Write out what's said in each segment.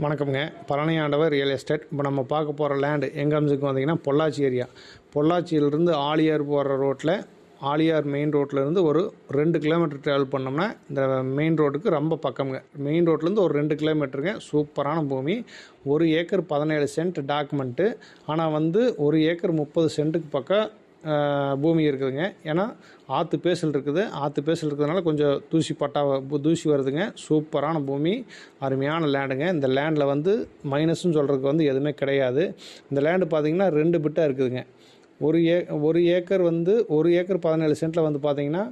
வணக்கம்ங்க. Palaniandavar real estate இப்போ நம்ம பார்க்க போகிற லேண்டு எங்கே அமைச்சுக்கு வந்தீங்கன்னா பொள்ளாச்சி ஏரியா பொள்ளாச்சியிலிருந்து ஆலியார் போகிற ரோட்டில் ஆலியார் மெயின் ரோட்லேருந்து ஒரு ரெண்டு கிலோமீட்டர் ட்ராவல் பண்ணோம்னா இந்த மெயின் ரோட்டுக்கு ரொம்ப பக்கம்ங்க. மெயின் ரோட்லேருந்து ஒரு ரெண்டு கிலோமீட்டருங்க சூப்பரான பூமி. ஒரு ஏக்கர் பதினேழு சென்ட் டாக்குமெண்ட்டு ஆனால் வந்து ஒரு ஏக்கர் முப்பது சென்ட்டுக்கு பக்கம் பூமி இருக்குதுங்க. ஏன்னா ஆற்று பேசல் இருக்குது. ஆற்று பேசல் இருக்கிறதுனால கொஞ்சம் தூசி பட்டா தூசி வருதுங்க. சூப்பரான பூமி. அருமையான லேண்டுங்க. இந்த லேண்டில் வந்து மைனஸ்ன்னு சொல்கிறதுக்கு வந்து எதுவுமே கிடையாது. இந்த லேண்டு பார்த்தீங்கன்னா ரெண்டு பிட்டாக இருக்குதுங்க. ஒரு ஏ ஒரு ஏக்கர் வந்து ஒரு ஏக்கர் பதினேழு சென்ட்டில் வந்து பார்த்தீங்கன்னா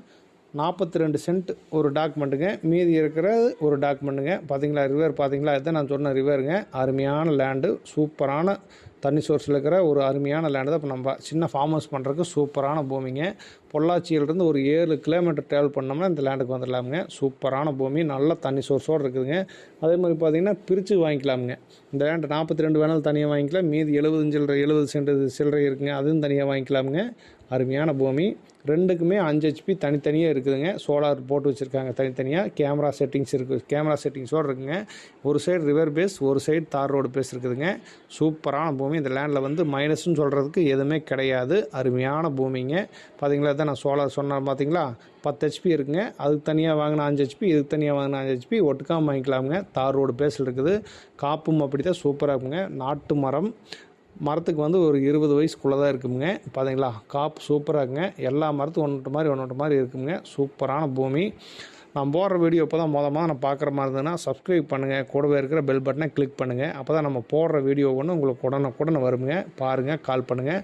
நாற்பத்தி ரெண்டு சென்ட் ஒரு டாக்குமெண்ட்டுங்க. மீதி இருக்கிற ஒரு டாக்குமெண்ட்டுங்க. பார்த்தீங்களா ரிவர் பார்த்தீங்களா இதுதான் நான் சொன்ன ரிவருங்க. அருமையான லேண்டு. சூப்பரான தண்ணி சோர்ஸில் இருக்கிற ஒரு அருமையான லேண்டு தான் இப்போ நம்ம சின்ன ஃபார்ம் ஹவுஸ் பண்ணுறதுக்கு சூப்பரான பூமிங்க. பொள்ளாச்சியிலிருந்து ஒரு ஏழு கிலோமீட்டர் ட்ராவல் பண்ணோம்னா இந்த லேண்டுக்கு வந்துடலாமுங்க. சூப்பரான பூமி நல்ல தண்ணி சோர்ஸோடு இருக்குதுங்க. அதே மாதிரி பார்த்தீங்கன்னா பிரித்து வாங்கிக்கலாமுங்க. இந்த லேண்டு நாற்பத்தி ரெண்டு வேணாலும் தனியாக வாங்கிக்கலாம். மீதி எழுபது எழுபது சென்ட் சில்லறை இருக்குங்க. அதுவும் தனியாக வாங்கிக்கலாமுங்க. அருமையான பூமி. ரெண்டுக்குமே அஞ்சு ஹெச்பி தனித்தனியாக இருக்குதுங்க. சோலார் போட்டு வச்சுருக்காங்க தனித்தனியாக கேமரா செட்டிங்ஸ் இருக்குது கேமரா செட்டிங்ஸோடு இருக்குங்க. ஒரு சைடு ரிவர் பேஸ் ஒரு சைடு தார் ரோடு பேஸ் இருக்குதுங்க. சூப்பரான பூமி. இந்த லேண்டில் வந்து மைனஸ்னு சொல்கிறதுக்கு எதுவுமே கிடையாது. அருமையான பூமிங்க. பார்த்தீங்களா தான் நான் சோலார் சொன்னேன் பார்த்தீங்களா பத்து ஹெச்பி இருக்குங்க. அதுக்கு தனியாக வாங்கின அஞ்சு ஹெச்பி இதுக்கு தனியாக வாங்கின அஞ்சு ஹெச்பி ஒட்டுக்காமல் வாங்கிக்கலாமுங்க. தார் ரோடு பேஸில் இருக்குது. காப்பும் அப்படி தான் சூப்பராக இருக்குங்க. நாட்டு மரம். மரத்துக்கு வந்து ஒரு இருபது வயசுக்குள்ளே தான் இருக்குங்க. பார்த்தீங்களா காப்பு சூப்பராக இருக்குங்க. எல்லா மரத்துக்கும் ஒன்று மாதிரி ஒன்று மாதிரி இருக்குங்க. சூப்பரான பூமி. நான் போடுற வீடியோ இப்போ தான் மொதல் நான் பார்க்குற மாதிரி இருந்ததுன்னா சப்ஸ்கிரைப் பண்ணுங்கள் கூடவே இருக்கிற பெல் பட்டனை கிளிக் பண்ணுங்கள் அப்போ தான் நம்ம போடுற வீடியோ ஒன்று உங்களுக்கு உடனே உடனே வருங்க. பாருங்கள் கால் பண்ணுங்கள்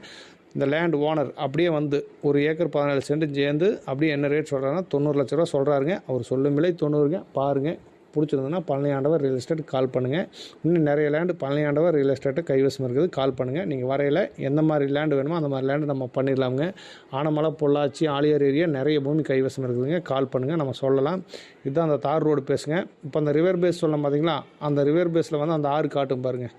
இந்த லேண்ட் ஓனர் அப்படியே வந்து ஒரு ஏக்கர் பதினாலு சென்ட் சேர்ந்து அப்படியே என்ன ரேட் சொல்கிறாங்கன்னா தொண்ணூறு லட்ச ரூபா சொல்கிறாருங்க அவர் சொல்லும் விலை தொண்ணூறுங்க. பாருங்கள் பிடிச்சிருந்ததுன்னா பழனியாண்டவர் ரியல் எஸ்டேட் கால் பண்ணுங்கள் இன்னும் நிறைய லேண்டு பழனியாண்டவர் ரியல் எஸ்டேட்டு கைவசம் இருக்குது கால் பண்ணுங்கள் நீங்கள் வரையில் எந்த மாதிரி லேண்டு வேணுமோ அந்த மாதிரி லேண்டு நம்ம பண்ணிடலாமுங்க. ஆனமலை பொள்ளாச்சி ஆலியார் ஏரியா நிறைய பூமி கைவசம் இருக்குதுங்க. கால் பண்ணுங்கள் நம்ம சொல்லலாம். இதுதான் அந்த தார் ரோடு பேசுங்க. இப்போ அந்த ரிவர் பேஸ் சொல்ல பார்த்தீங்களா அந்த ரிவர் பேஸில் வந்து அந்த ஆறு காட்டும் பாருங்கள்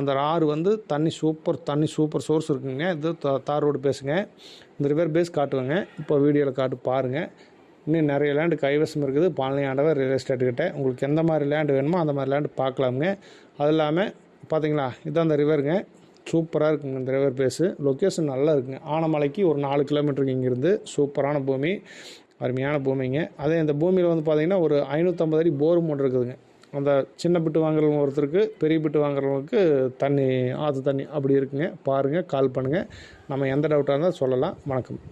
அந்த ஆறு வந்து தண்ணி சூப்பர் தண்ணி சூப்பர் சோர்ஸ் இருக்குங்க. இது தார் ரோடு பேசுங்க. இந்த ரிவர் பேஸ் காட்டுவாங்க. இப்போ வீடியோவில் காட்டு பாருங்கள் இன்னும் நிறைய லேண்டு கைவசம் இருக்குது. பழனி ஆண்டவர் ரியல் எஸ்டேட்டுக்கிட்ட கிட்ட. உங்களுக்கு எந்த மாதிரி லேண்டு வேணுமோ அந்த மாதிரி லேண்டு பார்க்கலாமுங்க. அது இல்லாமல் பார்த்தீங்களா இதுதான் அந்த ரிவருங்க சூப்பராக இருக்குங்க இந்த ரிவர் பேஸு லொக்கேஷன் நல்லா இருக்குங்க. ஆனமலைக்கு ஒரு நாலு கிலோமீட்டருக்கு இங்கேருந்து சூப்பரான பூமி. அருமையான பூமிங்க. அதே இந்த பூமியில் வந்து பார்த்தீங்கன்னா ஒரு ஐநூற்றம்பது அடி போரும் ஒன்று இருக்குதுங்க. அந்த சின்ன பிட்டு வாங்குறவங்க ஒருத்தருக்கு பெரிய பிட்டு வாங்குறவங்களுக்கு தண்ணி ஆற்று தண்ணி அப்படி இருக்குங்க. பாருங்கள் கால் பண்ணுங்கள் நம்ம எந்த டவுட்டாக இருந்தாலும் சொல்லலாம். வணக்கம்.